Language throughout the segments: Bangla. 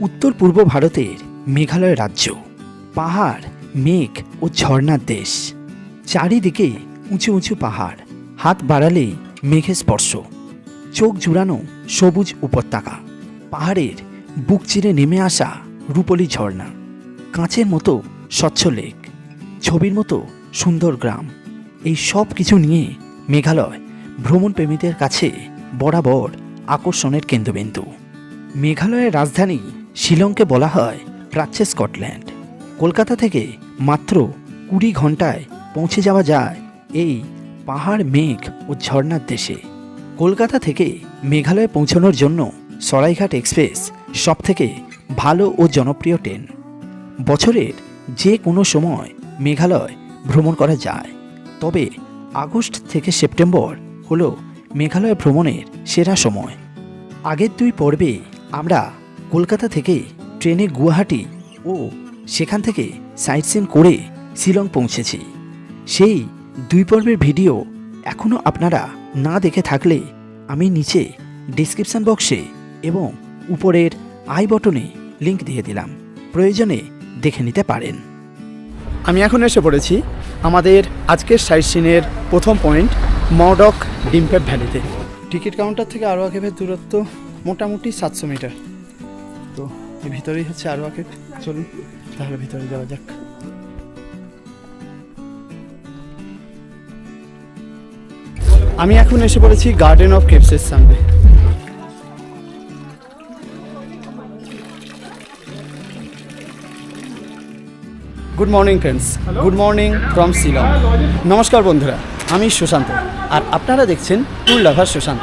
উত্তর পূর্ব ভারতের মেঘালয় রাজ্য। পাহাড়, মেঘ ও ঝর্ণার দেশ। চারিদিকে উঁচু উঁচু পাহাড়। হাত বাড়ালেই মেঘে স্পর্শ। চোখ জুড়ানো সবুজ উপত্যকা। পাহাড়ের বুক চিরে নেমে আসা রূপলি ঝর্ণা। কাঁচের মতো স্বচ্ছ লেক। ছবির মতো সুন্দর গ্রাম। এই সব কিছু নিয়ে মেঘালয় ভ্রমণপ্রেমীদের কাছে বরাবর আকর্ষণের কেন্দ্রবিন্দু। মেঘালয়ের রাজধানী শিলংকে বলা হয় প্রাচ্যে স্কটল্যান্ড। কলকাতা থেকে মাত্র কুড়ি ঘন্টায় পৌঁছে যাওয়া যায় এই পাহাড়, মেঘ ও ঝর্ণার দেশে। কলকাতা থেকে মেঘালয়ে পৌঁছানোর জন্য সরাইঘাট এক্সপ্রেস সবথেকে ভালো ও জনপ্রিয় ট্রেন। বছরের যে কোনো সময় মেঘালয় ভ্রমণ করা যায়। তবে আগস্ট থেকে সেপ্টেম্বর হলো মেঘালয় ভ্রমণের সেরা সময়। আগের দুই পর্বে আমরা কলকাতা থেকে ট্রেনে গুয়াহাটি ও সেখান থেকে সাইট সিন করে শিলং পৌঁছেছি। সেই দুই পর্বের ভিডিও এখনও আপনারা না দেখে থাকলে আমি নিচে ডিসক্রিপশন বক্সে এবং উপরের আই বটনে লিংক দিয়ে দিলাম। প্রয়োজনে দেখে নিতে পারেন। আমি এখন এসে পড়েছি আমাদের আজকের সাইট সিনের প্রথম পয়েন্ট মডক ডিমপেপ ভ্যালিতে। টিকিট কাউন্টার থেকে আরও আকেবের দূরত্ব মোটামুটি সাতশো মিটার। ভিতরেই হচ্ছে আরও আকেব চলুন তাহলে ভিতরে যাওয়া যাক। আমি এখন এসে পড়েছি গার্ডেন অফ কেপসের সামনে। Good morning friends good morning from Shillong নমস্কার বন্ধুরা। আমি সুশান্ত। আর আপনারা দেখছেন টুর লাভার সুশান্ত।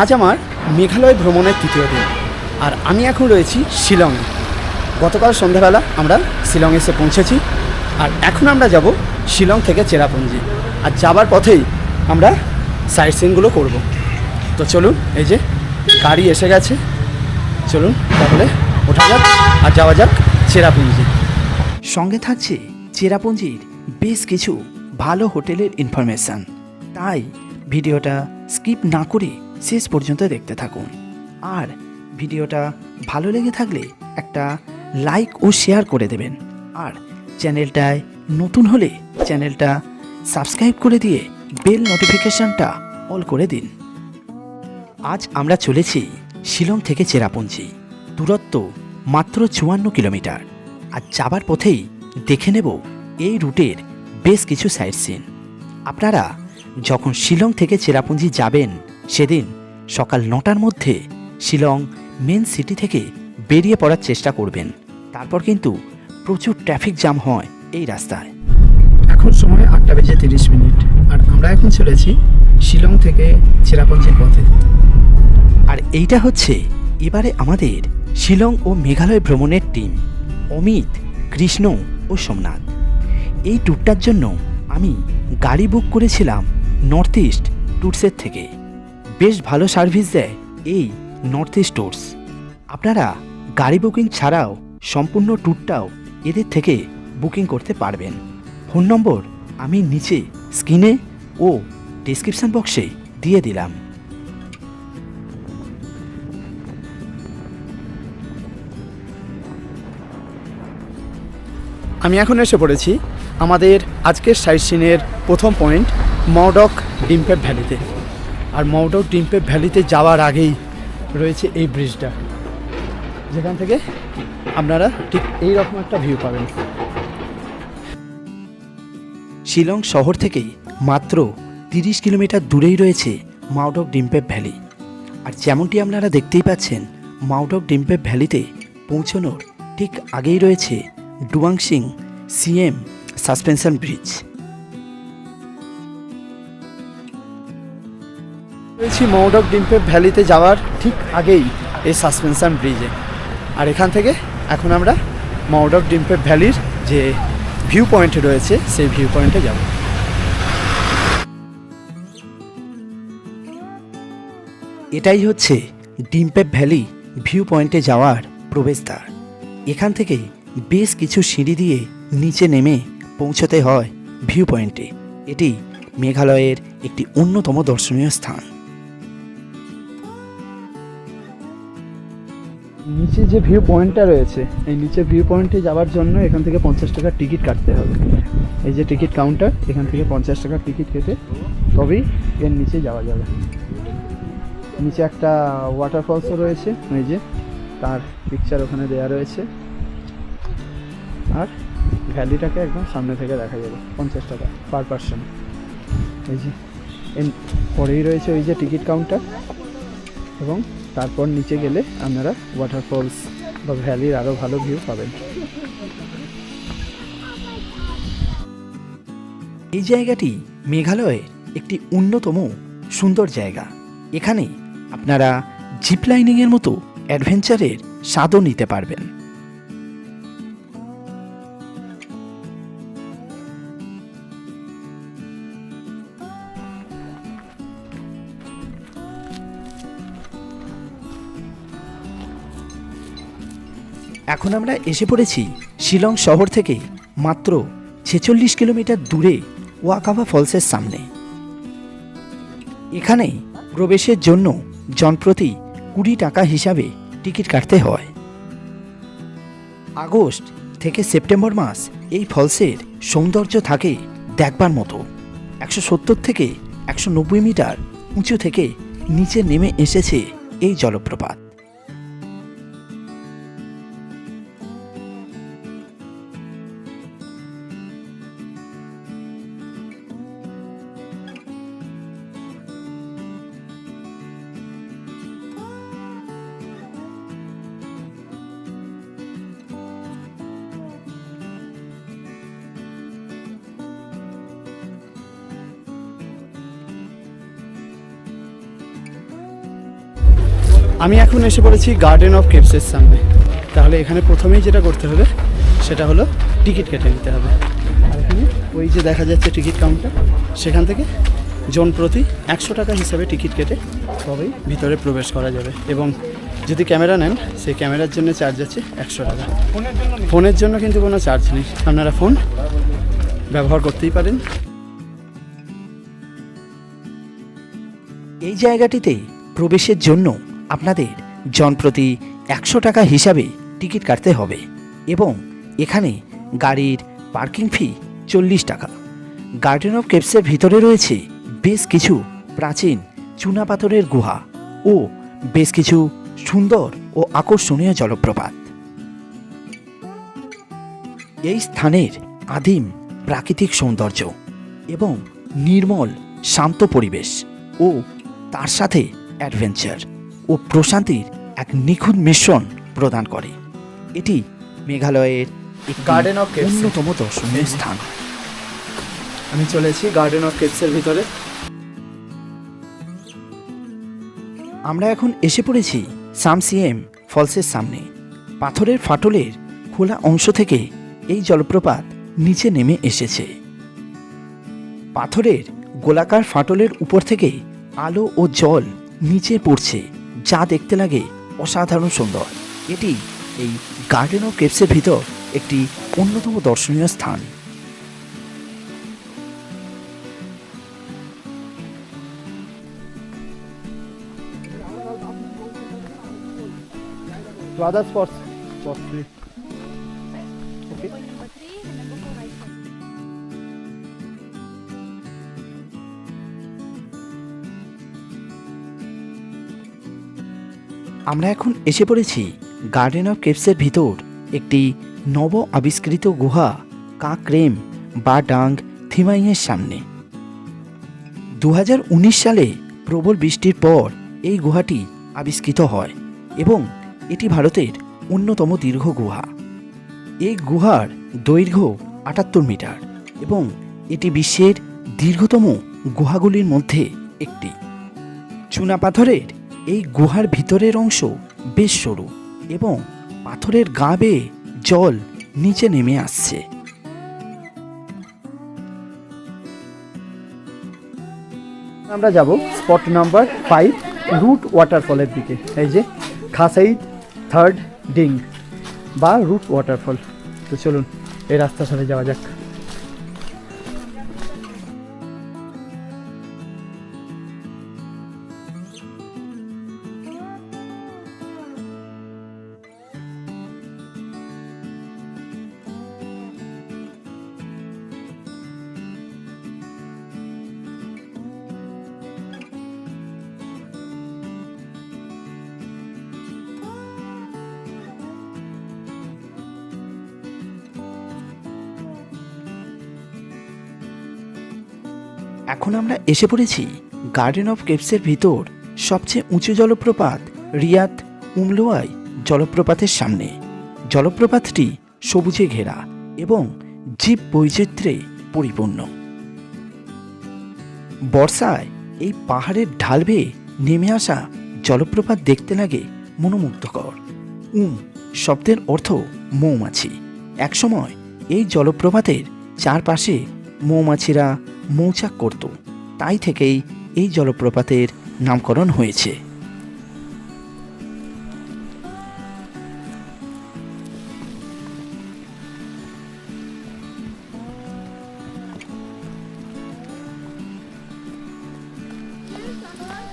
আজ আমার মেঘালয় ভ্রমণের তৃতীয় দিন। আর আমি এখন রয়েছি শিলংয়ে গতকাল সন্ধ্যাবেলা আমরা শিলং এসে পৌঁছেছি আর এখন আমরা যাব শিলং থেকে চেরাপুঞ্জি। আর যাবার পথেই আমরা সাইট সিনগুলো করব। তো চলুন, এই যে গাড়ি এসে গেছে। চলুন, তাহলে ওঠা যাক আর যাওয়া যাক চেরাপুঞ্জি। সঙ্গে থাকছে চেরাপুঞ্জির বেশ কিছু ভালো হোটেলের ইনফরমেশান তাই ভিডিওটা স্কিপ না করে শেষ পর্যন্ত দেখতে থাকুন। আর ভিডিওটা ভালো লেগে থাকলে একটা লাইক ও শেয়ার করে দেবেন। আর চ্যানেলটায় নতুন হলে চ্যানেলটা সাবস্ক্রাইব করে দিয়ে বেল নোটিফিকেশনটা অল করে দিন। আজ আমরা চলেছি শিলং থেকে চেরাপুঞ্জি, দূরত্ব মাত্র চুয়ান্ন কিলোমিটার। আর যাবার পথেই দেখে নেব এই রুটের বেশ কিছু সাইট সিন আপনারা যখন শিলং থেকে চেরাপুঞ্জি যাবেন, সেদিন সকাল নটার মধ্যে শিলং মেন সিটি থেকে বেরিয়ে পড়ার চেষ্টা করবেন। তারপর কিন্তু প্রচুর ট্রাফিক জ্যাম হয় এই রাস্তায়। এখন সময় আটটা বেজে তিরিশ মিনিট আর আমরা এখন চলেছি শিলং থেকে চেরাপুঞ্জির পথে। আর এইটা হচ্ছে এবারে আমাদের শিলং ও মেঘালয় ভ্রমণের টিম অমিত কৃষ্ণ ও সোমনাথ। এই ট্যুরটার জন্য আমি গাড়ি বুক করেছিলাম নর্থ ইস্ট ট্যুরসের থেকে। বেশ ভালো সার্ভিস দেয় এই নর্থ ইস্ট ট্যুরস আপনারা গাড়ি বুকিং ছাড়াও সম্পূর্ণ ট্যুরটাও এদের থেকে বুকিং করতে পারবেন। ফোন নম্বর আমি নিচে স্ক্রিনে ও ডিসক্রিপশন বক্সে দিয়ে দিলাম। আমি এখন এসে পড়েছি আমাদের আজকের সাইট সিনের প্রথম পয়েন্ট মডক ডিমপেপ ভ্যালিতে। আর মডক ডিমপেপ ভ্যালিতে যাওয়ার আগেই রয়েছে এই ব্রিজটা যেখান থেকে আপনারা ঠিক এই রকম একটা ভিউ পাবেন। শিলং শহর থেকেই মাত্র তিরিশ কিলোমিটার দূরেই রয়েছে মাউডক ডিম্পেপ ভ্যালি। আর যেমনটি আপনারা দেখতেই পাচ্ছেন মাউডক ডিম্পেপ ভ্যালিতে পৌঁছানোর ঠিক আগেই রয়েছে ডুয়াংসিং সিএম সাসপেনশন ব্রিজ রয়েছি মৌডক ডিমপেপ ভ্যালিতে যাওয়ার ঠিক আগেই এই সাসপেনশন ব্রিজে। আর এখান থেকে এখন আমরা মৌডক ডিমপেপ ভ্যালির যে ভিউ পয়েন্ট রয়েছে, সেই ভিউ পয়েন্টে যাব। এটাই হচ্ছে ডিম্পেপ ভ্যালি ভিউ পয়েন্টে যাওয়ার প্রবেশদ্বার। এখান থেকে বেশ কিছু সিঁড়ি দিয়ে নিচে নেমে পৌঁছতে হয় ভিউ পয়েন্টে এটি মেঘালয়ের একটি অন্যতম দর্শনীয় স্থান। নিচে যে ভিউ পয়েন্টটা রয়েছে, এই নিচে ভিউ পয়েন্টে যাওয়ার জন্য এখান থেকে পঞ্চাশ টাকার টিকিট কাটতে হবে। এই যে টিকিট কাউন্টার এখান থেকে পঞ্চাশ টাকার টিকিট কেটে তবেই এর নিচে যাওয়া যাবে। নিচে একটা ওয়াটারফলসও রয়েছে, এই যে তার পিকচার ওখানে দেওয়া রয়েছে। আর ভ্যালিটাকে একদম সামনে থেকে দেখা যাবে, পঞ্চাশ টাকা পার পার্সন এই যে, এর পরেই রয়েছে ওই যে টিকিট কাউন্টার এবং তারপর নিচে গেলে আপনারা ওয়াটারফলস বা ভ্যালির আরও ভালো ভিউ পাবেন। এই জায়গাটি মেঘালয়ে একটি অন্যতম সুন্দর জায়গা। এখানে আপনারা জিপ লাইনিংয়ের মতো অ্যাডভেঞ্চারের স্বাদও নিতে পারবেন। এখন আমরা এসে পড়েছি শিলং শহর থেকে মাত্র ছেচল্লিশ কিলোমিটার দূরে ওয়াকাভা ফলসের সামনে। এখানে প্রবেশের জন্য জনপ্রতি কুড়ি টাকা হিসাবে টিকিট কাটতে হয়। আগস্ট থেকে সেপ্টেম্বর মাস এই ফলসের সৌন্দর্য থাকে দেখবার মতো। একশো সত্তর থেকে একশো নব্বই মিটার উঁচু থেকে নিচে নেমে এসেছে এই জলপ্রপাত। আমি এখন এসে পড়েছি গার্ডেন অফ কেপসের সামনে। তাহলে এখানে প্রথমেই যেটা করতে হবে, সেটা হলো টিকিট কেটে নিতে হবে। আর এখানে ওই যে দেখা যাচ্ছে টিকিট কাউন্টার, সেখান থেকে জন প্রতি একশো টাকা হিসাবে টিকিট কেটে তবেই ভিতরে প্রবেশ করা যাবে। এবং যদি ক্যামেরা নেন, সেই ক্যামেরার জন্য চার্জ আছে একশো টাকা। ফোনের জন্য কিন্তু কোনো চার্জ নেই। আপনারা ফোন ব্যবহার করতেই পারেন। এই জায়গাটিতে প্রবেশের জন্য আপনাদের জনপ্রতি একশো টাকা হিসাবে টিকিট কাটতে হবে এবং এখানে গাড়ির পার্কিং ফি চল্লিশ টাকা। গার্ডেন অফ কেপসের ভিতরে রয়েছে বেশ কিছু প্রাচীন চুনাপাথরের গুহা ও বেশ কিছু সুন্দর ও আকর্ষণীয় জলপ্রপাত। এই স্থানের আদিম প্রাকৃতিক সৌন্দর্য এবং নির্মল, শান্ত পরিবেশ ও তার সাথে অ্যাডভেঞ্চার ও প্রশান্তির এক নিখুঁত মিশ্রণ প্রদান করে। এটি মেঘালয়ের of Caves। অন্যতম দর্শনীয় স্থান। আমি চলেছি গার্ডেন অফ কেপসের ভিতরে। আমরা এখন এসে পড়েছি সামসিএম ফলসের সামনে। পাথরের ফাটলের খোলা অংশ থেকে এই জলপ্রপাত নিচে নেমে এসেছে। পাথরের গোলাকার ফাটলের উপর থেকে আলো ও জল নিচে পড়ছে। যা দেখতে লাগে অসাধারণ সুন্দর। এটি এই গার্ডেন অফ কেপসের ভিতর একটি অন্যতম দর্শনীয় স্থান। To other spots. আমরা এখন এসে পড়েছি গার্ডেন অফ কেপসের ভিতর একটি নব আবিষ্কৃত গুহা কাকরেম বা ডাং থিমাইয়ের সামনে। দু হাজার উনিশ সালে প্রবল বৃষ্টির পর এই গুহাটি আবিষ্কৃত হয় এবং এটি ভারতের অন্যতম দীর্ঘ গুহা। এই গুহার দৈর্ঘ্য আটাত্তর মিটার এবং এটি বিশ্বের দীর্ঘতম গুহাগুলির মধ্যে একটি। চুনাপাথরের এই গুহার ভিতরের অংশ বেশ সরু এবং পাথরের গা বেয়ে জল নিচে নেমে আসছে। আমরা যাব স্পট নাম্বার ফাইভ রুট ওয়াটারফলের দিকে। এই যে খাসাইদ থার্ড ডিং বা রুট ওয়াটারফল তো চলুন, এই রাস্তা ধরে যাওয়া যাক। এখন আমরা এসে পড়েছি গার্ডেন অফ কেপসের ভিতর সবচেয়ে উঁচু জলপ্রপাত রিয়াদ উমলোয়াই জলপ্রপাতের সামনে। জলপ্রপাতটি সবুজে ঘেরা এবং জীব বৈচিত্র্যে পরিপূর্ণ। বর্ষায় এই পাহাড়ের ঢাল বেয়ে নেমে আসা জলপ্রপাত দেখতে লাগে মনোমুগ্ধকর। উম, শব্দের অর্থ মৌমাছি। একসময় এই জলপ্রপাতের চারপাশে মৌমাছিরা মৌচাক করত। তাই থেকেই এই জলপ্রপাতের নামকরণ হয়েছে।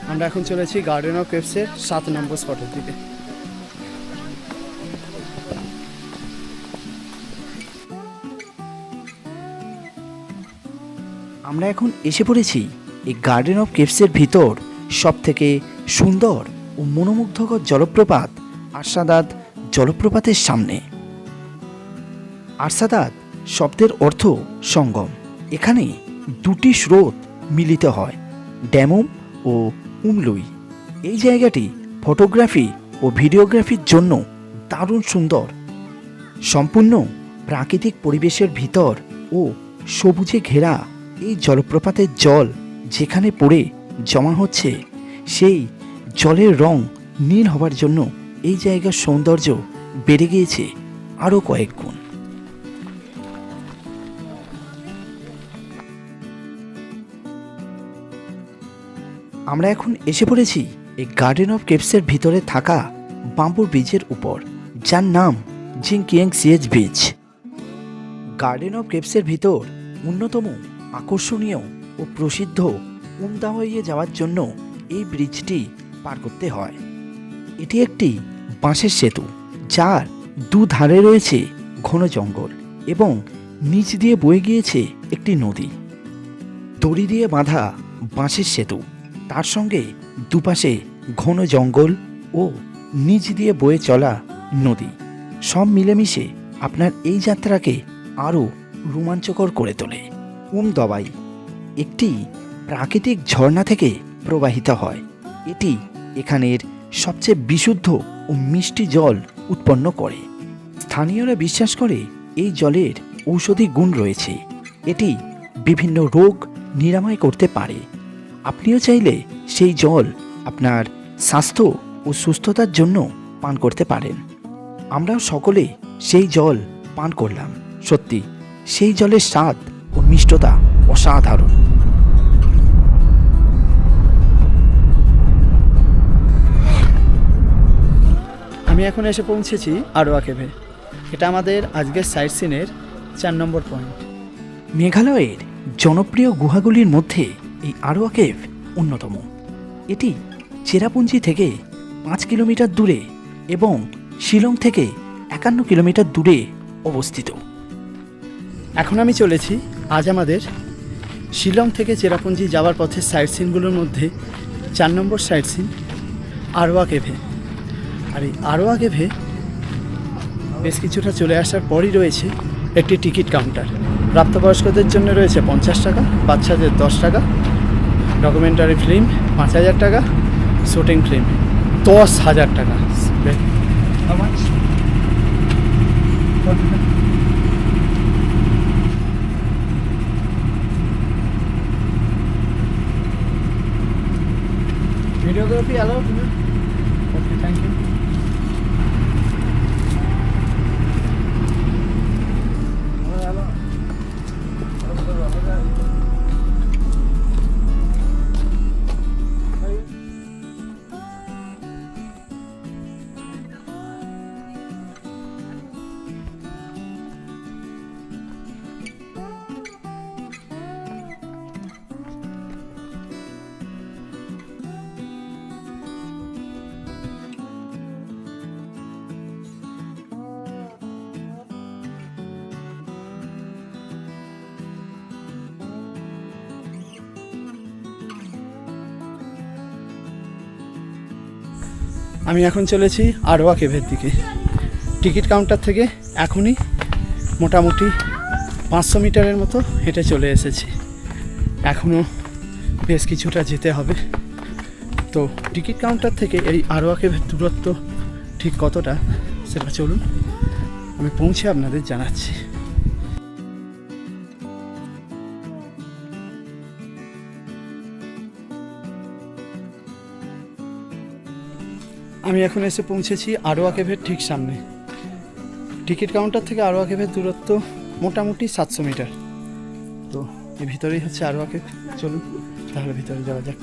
আমরা এখন চলেছি গার্ডেন অফ কেপসের সাত নম্বর স্পটের দিকে। আমরা এখন এসে পড়েছি এই গার্ডেন অফ কেভসের ভিতর। সব থেকে সুন্দর ও মনোমুগ্ধকর জলপ্রপাত আরশাদাত জলপ্রপাতের সামনে। আরশাদাত শব্দের অর্থ সঙ্গম। এখানে দুটি স্রোত মিলিত হয়, ড্যামুম ও উমলুই। এই জায়গাটি ফটোগ্রাফি ও ভিডিওগ্রাফির জন্য দারুণ সুন্দর। সম্পূর্ণ প্রাকৃতিক পরিবেশের ভিতর ও সবুজে ঘেরা এই জলপ্রপাতের জল যেখানে পড়ে জমা হচ্ছে, সেই জলের রং নীল হবার জন্য এই জায়গার সৌন্দর্য বেড়ে গিয়েছে আরও কয়েক গুণ। আমরা এখন এসে পড়েছি এই গার্ডেন অফ কেপসের ভিতরে থাকা বাম্বুর ব্রিজের উপর, যার নাম জিংকিয়াং সিএচ ব্রিজ গার্ডেন অফ কেপসের ভিতর অন্যতম আকর্ষণীয় ও প্রসিদ্ধ উমদাওয়াইয়ে যাওয়ার জন্য এই ব্রিজটি পার করতে হয়। এটি একটি বাঁশের সেতু, যার দুধারে রয়েছে ঘন জঙ্গল এবং নিচ দিয়ে বয়ে গিয়েছে একটি নদী। দড়ি দিয়ে বাঁধা বাঁশের সেতু, তার সঙ্গে দুপাশে ঘন জঙ্গল ও নিচ দিয়ে বয়ে চলা নদী। সব মিলেমিশে আপনার এই যাত্রাকে আরও রোমাঞ্চকর করে তোলে। উম দবাই। একটি প্রাকৃতিক ঝর্ণা থেকে প্রবাহিত হয়। এটি এখানের সবচেয়ে বিশুদ্ধ ও মিষ্টি জল উৎপন্ন করে। স্থানীয়রা বিশ্বাস করে এই জলের ঔষধি গুণ রয়েছে। এটি বিভিন্ন রোগ নিরাময় করতে পারে। আপনিও চাইলে সেই জল আপনার স্বাস্থ্য ও সুস্থতার জন্য পান করতে পারেন। আমরাও সকলে সেই জল পান করলাম। সত্যি, সেই জলের স্বাদ ও মিষ্টতা অসাধারণ। আমি এখন এসে পৌঁছেছি আরোয়া কেভে এটা আমাদের আজকের সাইট সিনের চার নম্বর পয়েন্ট। মেঘালয়ের জনপ্রিয় গুহাগুলির মধ্যে এই আরোয়া কেভ অন্যতম। এটি চেরাপুঞ্জি থেকে পাঁচ কিলোমিটার দূরে এবং শিলং থেকে একান্ন কিলোমিটার দূরে অবস্থিত। এখন আমি চলেছি আজ আমাদের শিলং থেকে চেরাপুঞ্জি যাওয়ার পথে সাইট সিনগুলোর মধ্যে চার নম্বর সাইট সিন আরোয়া কেভে। আর এই আরোয়া কেভে বেশ কিছুটা চলে আসার পরই রয়েছে একটি টিকিট কাউন্টার প্রাপ্তবয়স্কদের জন্য রয়েছে পঞ্চাশ টাকা, বাচ্চাদের দশ টাকা ডকুমেন্টারি ফিল্ম পাঁচ হাজার টাকা শুটিং ফিল্ম দশ হাজার টাকা। Geografia Love, é né? আমি এখন চলেছি আরোয়া কেভের দিকে। টিকিট কাউন্টার থেকে এখনই মোটামুটি পাঁচশো মিটারের মতো হেঁটে চলে এসেছি। এখনও বেশ কিছুটা যেতে হবে। তো টিকিট কাউন্টার থেকে এই আরোয়া কেভের দূরত্ব ঠিক কতটা সেটা চলুন, আমি পৌঁছে আপনাদের জানাচ্ছি। আমি এখন এসে পৌঁছেছি আরোয়া কেভের ঠিক সামনে। টিকিট কাউন্টার থেকে আরোয়া কেভের দূরত্ব মোটামুটি সাতশো মিটার। তো এর ভিতরেই হচ্ছে আরোয়া কেভ। চলুন, তাহলে ভিতরে যাওয়া যাক।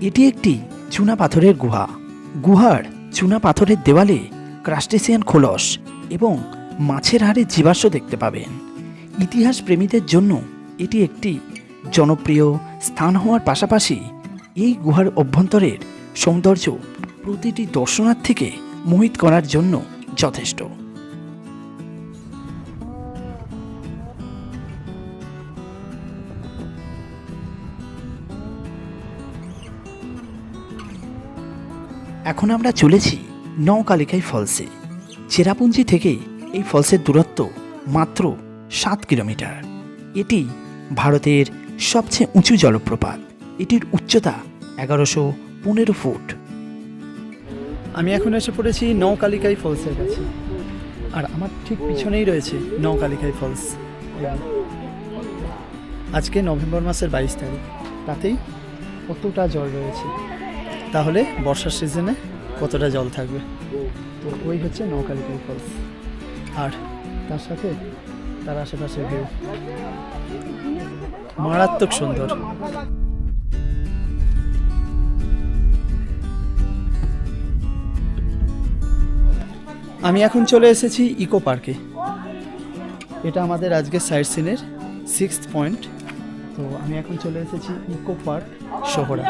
এটি একটি চুনা পাথরের গুহা। গুহার চুনা পাথরের দেওয়ালে ক্রাস্টেসিয়ান খোলস এবং মাছের হাড়ের জীবাশ্ম দেখতে পাবেন। ইতিহাস প্রেমীদের জন্য এটি একটি জনপ্রিয় স্থান হওয়ার পাশাপাশি এই গুহার অভ্যন্তরের সৌন্দর্য প্রতিটি দর্শনার্থীকে মোহিত করার জন্য যথেষ্ট। এখন আমরা চলেছি নৌকালিকাই ফলসে, চেরাপুঞ্জি থেকে এই ফলসের দূরত্ব মাত্র সাত কিলোমিটার। এটি ভারতের সবচেয়ে উঁচু জলপ্রপাত। এটির উচ্চতা এগারোশো পনেরো ফুট। আমি এখন এসে পড়েছি নৌকালিকাই ফলসের কাছে। আর আমার ঠিক পিছনেই রয়েছে নৌকালিকাই ফলস। আজকে নভেম্বর মাসের বাইশ তারিখ। তাতেই কতটা জল রয়েছে। তাহলে বর্ষার সিজনে কতটা জল থাকবে? তো ওই হচ্ছে নৌকালিকাই ফলস আর তার সাথে তার আশেপাশে ভিউ মারাত্মক সুন্দর। আমি এখন চলে এসেছি ইকো পার্কে। এটা আমাদের আজকে সাইড সিনের সিক্স পয়েন্ট তো আমি এখন চলে এসেছি ইকো পার্ক। শহরা।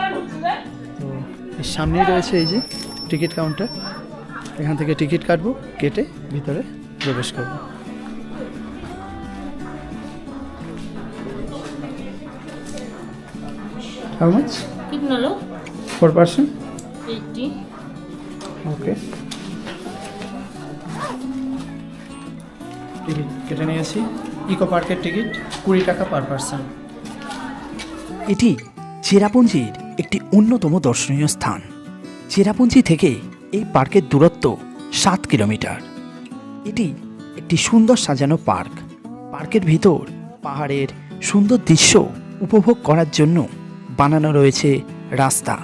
সামনেই রয়েছে এই যে টিকিট কাউন্টার এখান থেকে টিকিট কাটবো কেটে ভিতরে প্রবেশ করব How much? Kignalo. Per person? 80. Okay. Ticket eco পার্কের টিকিট কুড়ি টাকা পার পার্সন এটি চেরাপুঞ্জির একটি অন্যতম দর্শনীয় স্থান, চেরাপুঞ্জি থেকে এই পার্কের দূরত্ব সাত কিলোমিটার। এটি একটি সুন্দর সাজানো পার্ক। পার্কের ভিতর পাহাড়ের সুন্দর দৃশ্য উপভোগ করার জন্য বানানো রয়েছে রাস্তা।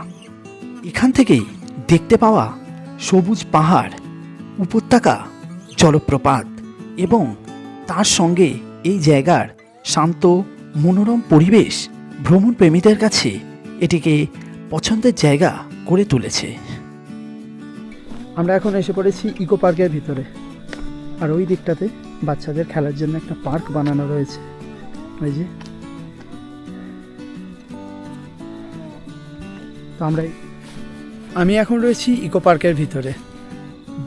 এখান থেকেই দেখতে পাওয়া সবুজ পাহাড়, উপত্যকা, জলপ্রপাত এবং তার সঙ্গে এই জায়গার শান্ত, মনোরম পরিবেশ ভ্রমণ প্রেমীদের কাছে এটিকে পছন্দের জায়গা করে তুলেছে। আমরা এখন এসে পড়েছি ইকো পার্কের ভিতরে। আর ওই দিকটাতে বাচ্চাদের খেলার জন্য একটা পার্ক বানানো রয়েছে। ওই যে। তো আমরা আমি এখন রয়েছি ইকো পার্কের ভিতরে।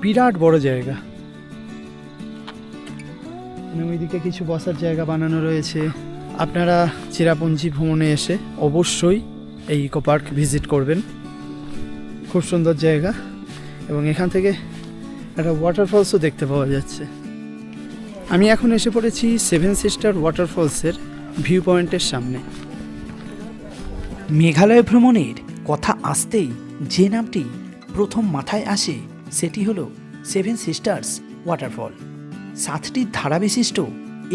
বিরাট বড় জায়গা। ওইদিকে কিছু বসার জায়গা বানানো রয়েছে। আপনারা চেরাপুঞ্জি ভ্রমণে এসে অবশ্যই এই ইকো পার্ক ভিজিট করবেন। খুব সুন্দর জায়গা এবং এখান থেকে একটা ওয়াটারফলসও দেখতে পাওয়া যাচ্ছে। আমি এখন এসে পড়েছি সেভেন সিস্টার ওয়াটারফলসের ভিউ পয়েন্টের সামনে। মেঘালয় ভ্রমণের কথা আসতেই যে নামটি প্রথম মাথায় আসে, সেটি হল সেভেন সিস্টার্স ওয়াটারফল সাতটি ধারা বিশিষ্ট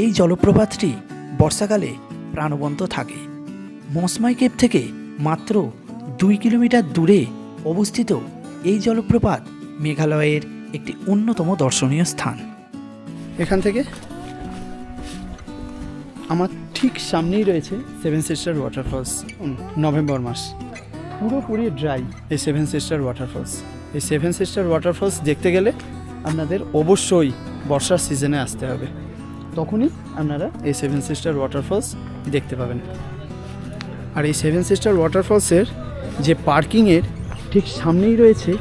এই জলপ্রপাতটি বর্ষাকালে প্রাণবন্ত থাকে। মসমাই কেপ থেকে মাত্র দুই কিলোমিটার দূরে অবস্থিত এই জলপ্রপাত মেঘালয়ের একটি অন্যতম দর্শনীয় স্থান। এখান থেকে আমার ঠিক সামনেই রয়েছে সেভেন সিস্টার ওয়াটারফলস নভেম্বর মাস। পুরোপুরি ড্রাই এই সেভেন সিস্টার ওয়াটারফলস। এই সেভেন সিস্টার ওয়াটারফলস দেখতে গেলে আপনাদের অবশ্যই বর্ষার সিজনে আসতে হবে। তখনই আপনারা এই সেভেন সিস্টার ওয়াটারফলস দেখতে পাবেন। আর এই সেভেন সিস্টার ওয়াটারফলসের যে পার্কিংয়ের ঠিক সামনেই রয়েছে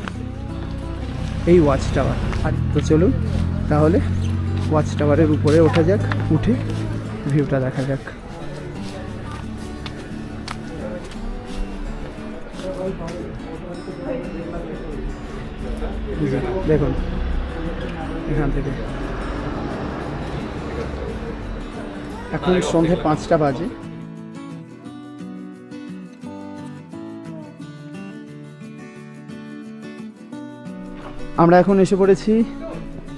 এই ওয়াচ টাওয়ার। আর তো চলুন, তাহলে ওয়াচ টাওয়ারের উপরে ওঠা যাক, উঠে ভিউটা দেখা যাক। দেখুন, এখান থেকে। এখন সন্ধে পাঁচটা বাজে। আমরা এখন এসে পড়েছি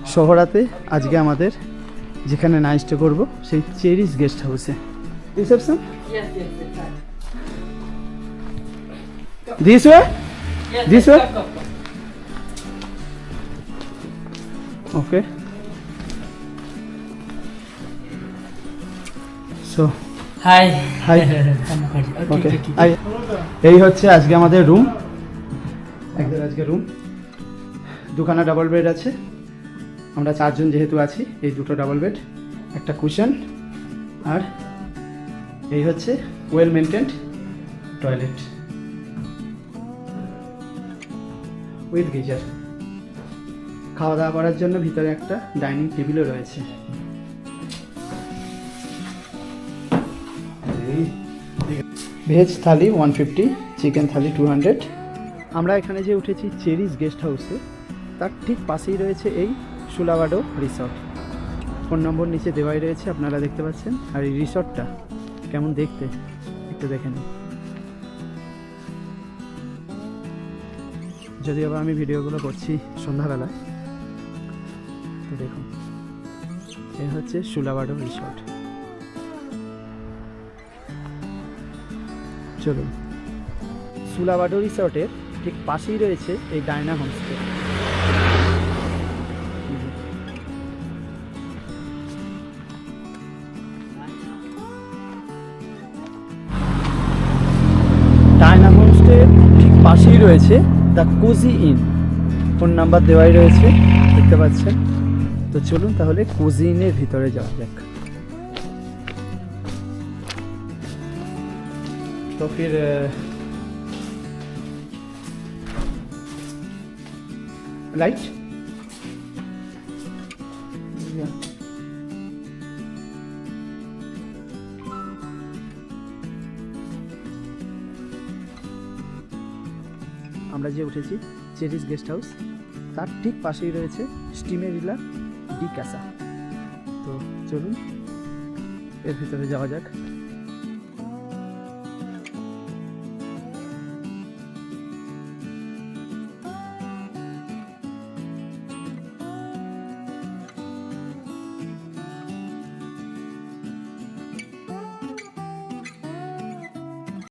শহরাতে আজকে আমাদের যেখানে নাইটটা করব সেই চেরিস গেস্ট হাউসে। Reception. This way come. Okay so come. Okay, okay. এই হচ্ছে আজকে আমাদের রুম একদের আজকে রুম দুখানা ডাবল বেড আছে। আমরা চারজন যেহেতু আছি, এই দুটো ডাবল বেড একটা কুশন আর এই হচ্ছে well maintained toilet with geyser খাওয়া দাওয়া করার জন্য ভিতরে একটা ডাইনিং টেবিলও রয়েছে। Veg thali one fifty chicken thali two hundred আমরা এখানে যে উঠেছি চেরিস গেস্ট হাউসে তার ঠিক পাশেই রয়েছে এই সুলাবাডো রিসর্ট। ফোন নম্বর নিচে দেওয়াই রয়েছে, আপনারা দেখতে পাচ্ছেন। আর এই রিসর্টটা কেমন দেখতে? একটু দেখে নিন। যদিও বা আমি ভিডিওগুলো করছি সন্ধ্যাবেলায়, তো দেখুন। এ হচ্ছে সুলাবাডো রিসর্ট। চলুন। সুলাবাডো রিসর্টের ঠিক পাশেই রয়েছে এই ডায়না হোমস্টে। পাশেই রয়েছে the cozy inn phone number দেওয়াই রয়েছে দেখতে পাচ্ছেন তো চলুন তাহলে কোজি ইনের ভিতরে যাওয়া যাক तो फिर लाइट আমরা যে উঠেছি চেরিস গেস্ট হাউস তার ঠিক পাশেই রয়েছে স্টিমের স্টিমেরিলা ডি ক্যাসা তো চলুন, এর ভিতরে যাওয়া যাক।